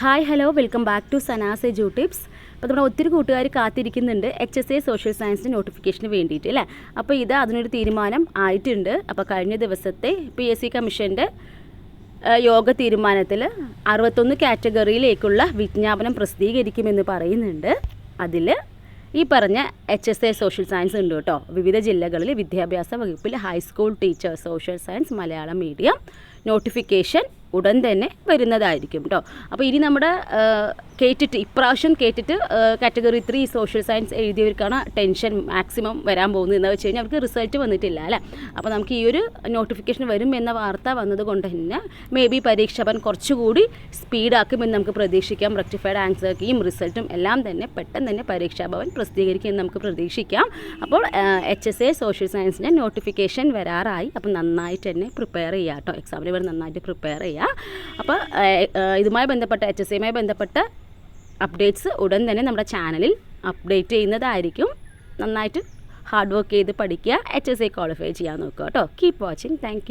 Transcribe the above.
Hi hello welcome back to Sanas edu tips അപ്പോൾ നമ്മുടെ ഒത്തിരി കൂട്ടുകാർ കാത്തിരിക്കുന്നുണ്ട് എച്ച് എസ് എ സോഷ്യൽ സയൻസിന്റെ നോട്ടിഫിക്കേഷന് വേണ്ടിയിട്ട് അല്ലേ? അപ്പോൾ ഇത് അതിനൊരു തീരുമാനം ആയിട്ടുണ്ട്. അപ്പോൾ കഴിഞ്ഞ ദിവസത്തെ പി എസ് സി കമ്മീഷന്റെ യോഗ തീരുമാനത്തിൽ അറുപത്തൊന്ന് കാറ്റഗറിയിലേക്കുള്ള വിജ്ഞാപനം പ്രസിദ്ധീകരിക്കുമെന്ന് പറയുന്നുണ്ട്. അതിൽ ഈ പറഞ്ഞ H S A social science ഉണ്ട് കേട്ടോ. വിവിധ ജില്ലകളിൽ വിദ്യാഭ്യാസ വകുപ്പിൽ high school teacher social science Malayalam medium notification ഉടൻ തന്നെ വരുന്നതായിരിക്കും കേട്ടോ അപ്പോൾ ഇനി നമ്മുടെ കേട്ടിട്ട് ഇപ്രാവശ്യം കേട്ടിട്ട് കാറ്റഗറി ത്രീ സോഷ്യൽ സയൻസ് എഴുതിയവർക്കാണ് ടെൻഷൻ മാക്സിമം വരാൻ പോകുന്നത് എന്ന് വെച്ച് കഴിഞ്ഞാൽ അവർക്ക് റിസൾട്ട് വന്നിട്ടില്ല അല്ലേ? അപ്പോൾ നമുക്ക് ഈ ഒരു നോട്ടിഫിക്കേഷൻ വരും എന്ന വാർത്ത വന്നതുകൊണ്ട് തന്നെ മേ ബി പരീക്ഷ പരീക്ഷാപൻ കുറച്ചുകൂടി സ്പീഡാക്കുമെന്ന് നമുക്ക് പ്രതീക്ഷിക്കാം. റെക്ടിഫൈഡ് ആൻസർ കീയും റിസൾട്ടും എല്ലാം തന്നെ പെട്ടെന്ന് തന്നെ പരീക്ഷാഭവൻ പ്രസിദ്ധീകരിക്കുമെന്ന് നമുക്ക് പ്രതീക്ഷിക്കാം. അപ്പോൾ എച്ച് എസ് എ സോഷ്യൽ സയൻസിന്റെ നോട്ടിഫിക്കേഷൻ വരാറായി. അപ്പോൾ നന്നായിട്ട് തന്നെ പ്രിപ്പയർ ചെയ്യുക കേട്ടോ എക്സാമിന് വേണ്ടി നന്നായിട്ട് പ്രിപ്പയർ ചെയ്യുക അപ്പോൾ ഇതുമായി ബന്ധപ്പെട്ട എച്ച് എസ് എയുമായി ബന്ധപ്പെട്ട അപ്ഡേറ്റ്സ് ഉടൻ തന്നെ നമ്മുടെ ചാനലിൽ അപ്ഡേറ്റ് ചെയ്യുന്നതായിരിക്കും. നന്നായിട്ട് ഹാർഡ് വർക്ക് ചെയ്ത് പഠിക്കുക എച്ച് എസ് എ ക്വാളിഫൈ ചെയ്യാൻ നോക്കുക കേട്ടോ. Keep watching thank